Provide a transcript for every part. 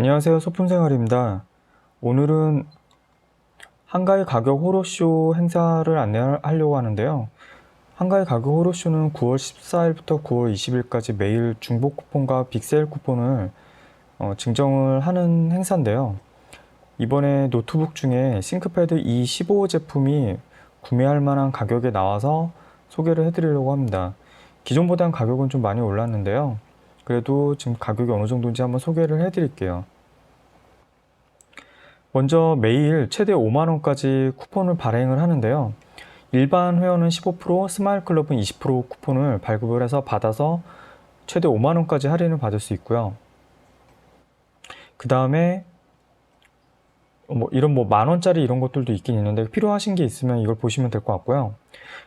안녕하세요. 소품생활입니다. 오늘은 한가위 가격 호러쇼 행사를 안내하려고 하는데요. 한가위 가격 호러쇼는 9월 14일부터 9월 20일까지 매일 중복 쿠폰과 빅세일 쿠폰을 어, 증정을 하는 행사인데요. 이번에 노트북 중에 싱크패드 E15 제품이 구매할 만한 가격에 나와서 소개를 해드리려고 합니다. 기존보다는 가격은 좀 많이 올랐는데요. 그래도 지금 가격이 어느 정도인지 한번 소개를 해드릴게요. 먼저 매일 최대 5만원까지 쿠폰을 발행을 하는데요. 일반 회원은 15%, 스마일 클럽은 20% 쿠폰을 발급을 해서 받아서 최대 5만원까지 할인을 받을 수 있고요. 그 다음에 뭐 이런 뭐 만원짜리 이런 것들도 있긴 있는데 필요하신 게 있으면 이걸 보시면 될 것 같고요.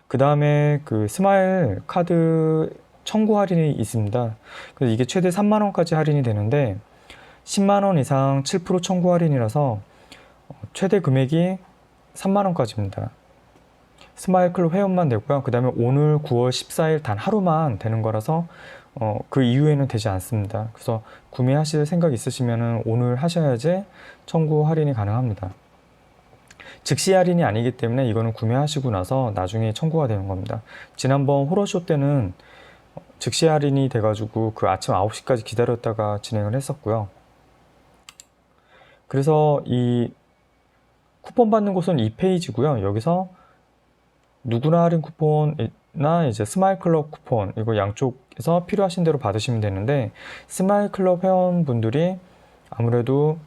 그 다음에 그 스마일 카드 청구 할인이 있습니다. 그래서 이게 최대 3만 원까지 할인이 되는데 10만 원 이상 7% 청구 할인이라서 최대 금액이 3만 원까지입니다. 스마일 클럽 회원만 되고요. 그 다음에 오늘 9월 14일 단 하루만 되는 거라서 어, 그 이후에는 되지 않습니다. 그래서 구매하실 생각 있으시면 오늘 하셔야지 청구 할인이 가능합니다. 즉시 할인이 아니기 때문에 이거는 구매하시고 나서 나중에 청구가 되는 겁니다. 지난번 호러쇼 때는 즉시 할인이 돼가지고 그 아침 9시까지 기다렸다가 진행을 했었고요. 그래서 이 쿠폰 받는 곳은 이 페이지고요. 여기서 누구나 할인 쿠폰이나 이제 스마일 클럽 쿠폰 이거 양쪽에서 필요하신 대로 받으시면 되는데 스마일 클럽 회원분들이 아무래도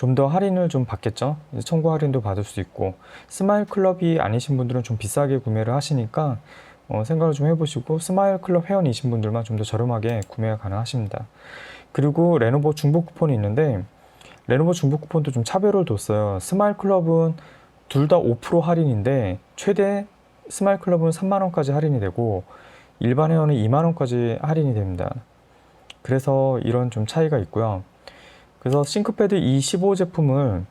좀 더 할인을 좀 받겠죠. 청구 할인도 받을 수 있고 스마일 클럽이 아니신 분들은 좀 비싸게 구매를 하시니까 어, 생각을 좀 해보시고 스마일 클럽 회원이신 분들만 좀 더 저렴하게 구매가 가능하십니다. 그리고 레노버 중복 쿠폰이 있는데 레노버 중복 쿠폰도 좀 차별을 뒀어요. 스마일 클럽은 둘 다 5% 할인인데 최대 스마일 클럽은 3만 원까지 할인이 되고 일반 회원은 2만 원까지 할인이 됩니다. 그래서 이런 좀 차이가 있고요. 그래서 싱크패드 E15 제품을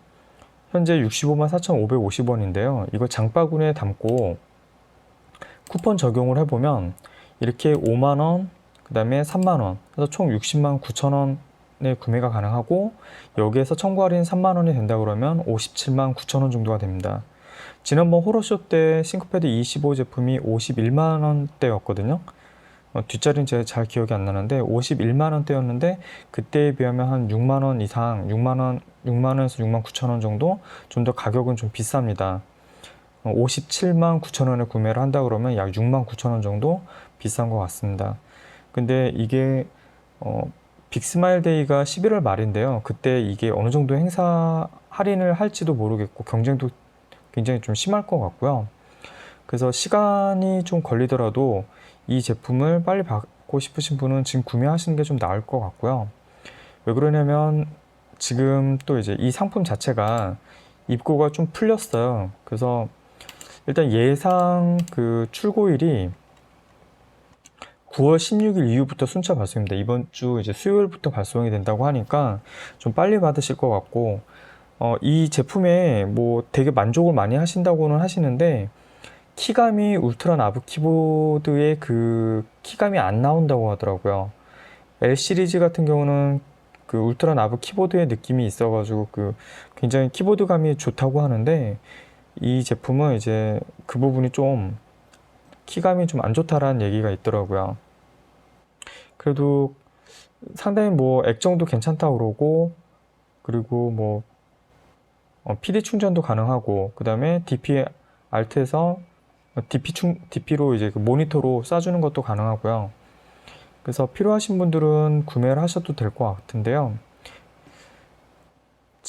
현재 65만 4,550원인데요. 이거 장바구니에 담고 쿠폰 적용을 해보면 이렇게 5만 원, 그 다음에 3만 원, 그래서 총 60만 9천 원의 구매가 가능하고 여기에서 청구 할인 3만 원이 된다 그러면 57만 9천 원 정도가 됩니다. 지난번 호러쇼 때 싱크패드 25 제품이 51만 원대였거든요. 어, 뒷자리는 제가 잘 기억이 안 나는데 51만 원대였는데 그때에 비하면 한 6만 원 이상, 6만 원, 6만 원에서 6만 9천 원 정도 좀 더 가격은 좀 비쌉니다. 57만 9천 원에 구매를 한다 그러면 약 6만 9천 원 정도 비싼 것 같습니다. 근데 이게 어, 빅스마일 데이가 11월 말인데요. 그때 이게 어느 정도 행사 할인을 할지도 모르겠고 경쟁도 굉장히 좀 심할 것 같고요. 그래서 시간이 좀 걸리더라도 이 제품을 빨리 받고 싶으신 분은 지금 구매하시는 게 좀 나을 것 같고요. 왜 그러냐면 지금 또 이제 이 상품 자체가 입고가 좀 풀렸어요. 그래서 일단 예상 그 출고일이 9월 16일 이후부터 순차 발송입니다. 이번 주 이제 수요일부터 발송이 된다고 하니까 좀 빨리 받으실 것 같고, 어, 이 제품에 뭐 되게 만족을 많이 하신다고는 하시는데, 키감이 울트라 나브 키보드의 그 키감이 안 나온다고 하더라고요. L 시리즈 같은 경우는 그 울트라 나브 키보드의 느낌이 있어가지고 그 굉장히 키보드감이 좋다고 하는데, 이 제품은 이제 그 부분이 좀 키감이 좀 안 좋다라는 얘기가 있더라고요. 그래도 상당히 뭐 액정도 괜찮다고 그러고 그리고 뭐 어, PD 충전도 가능하고 그 다음에 DP 알트에서 DP 충 DP로 이제 그 모니터로 쏴주는 것도 가능하고요. 그래서 필요하신 분들은 구매를 하셔도 될 것 같은데요.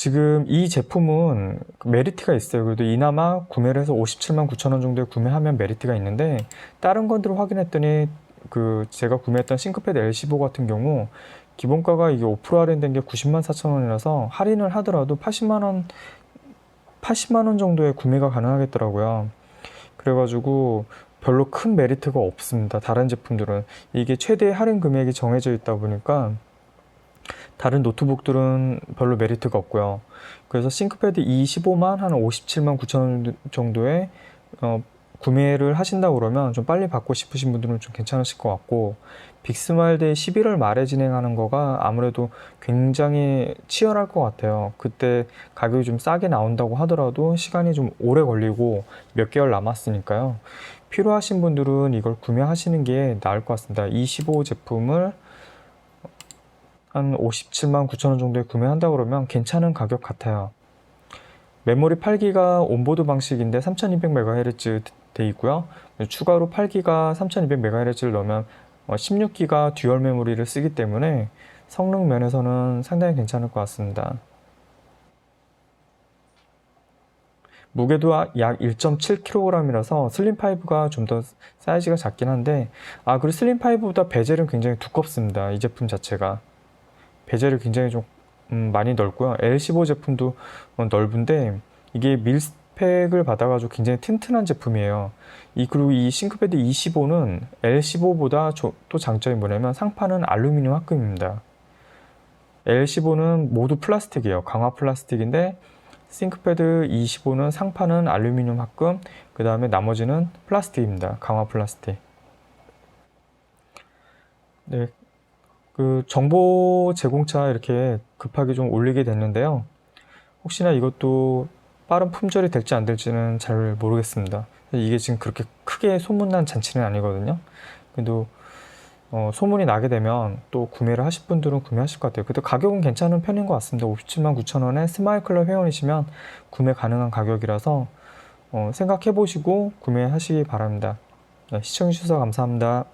지금 이 제품은 메리트가 있어요. 그래도 이나마 구매를 해서 57만 9천 원 정도에 구매하면 메리트가 있는데 다른 건들을 확인했더니 그 제가 구매했던 싱크패드 L15 같은 경우 기본가가 이게 5% 할인된 게 90만 4천 원이라서 할인을 하더라도 80만 원 80만 원 정도에 구매가 가능하겠더라고요. 그래가지고 별로 큰 메리트가 없습니다. 다른 제품들은 이게 최대 할인 금액이 정해져 있다 보니까 다른 노트북들은 별로 메리트가 없고요. 그래서 싱크패드 E15만 한 57만 9천 원 정도의 어, 구매를 하신다고 그러면 좀 빨리 받고 싶으신 분들은 좀 괜찮으실 것 같고 빅스마일데이 11월 말에 진행하는 거가 아무래도 굉장히 치열할 것 같아요. 그때 가격이 좀 싸게 나온다고 하더라도 시간이 좀 오래 걸리고 몇 개월 남았으니까요. 필요하신 분들은 이걸 구매하시는 게 나을 것 같습니다. 25 제품을 한 57만 9천 원 정도에 구매한다 그러면 괜찮은 가격 같아요. 메모리 8기가 온보드 방식인데 3200MHz 돼 있고요. 추가로 8기가 3200MHz를 넣으면 16기가 듀얼 메모리를 쓰기 때문에 성능 면에서는 상당히 괜찮을 것 같습니다. 무게도 약 1.7kg이라서 슬림5가 좀 더 사이즈가 작긴 한데 아 그리고 슬림5보다 베젤은 굉장히 두껍습니다. 이 제품 자체가 베젤이 굉장히 좀 음, 많이 넓고요. L15 제품도 어, 넓은데 이게 밀스펙을 받아가지고 굉장히 튼튼한 제품이에요. 이 그리고 이 싱크패드 25는 L15보다 또 장점이 뭐냐면 상판은 알루미늄 합금입니다. L15는 모두 플라스틱이에요. 강화 플라스틱인데 싱크패드 25는 상판은 알루미늄 합금, 그 다음에 나머지는 플라스틱입니다. 강화 플라스틱. 네, 그 정보 제공차 이렇게 급하게 좀 올리게 됐는데요. 혹시나 이것도 빠른 품절이 될지 안 될지는 잘 모르겠습니다. 이게 지금 그렇게 크게 소문난 잔치는 아니거든요. 그래도 어, 소문이 나게 되면 또 구매를 하실 분들은 구매하실 것 같아요. 그래도 가격은 괜찮은 편인 것 같습니다. 57만 9천 원에 스마일 클럽 회원이시면 구매 가능한 가격이라서 어, 생각해 보시고 구매하시기 바랍니다. 네, 시청해 주셔서 감사합니다.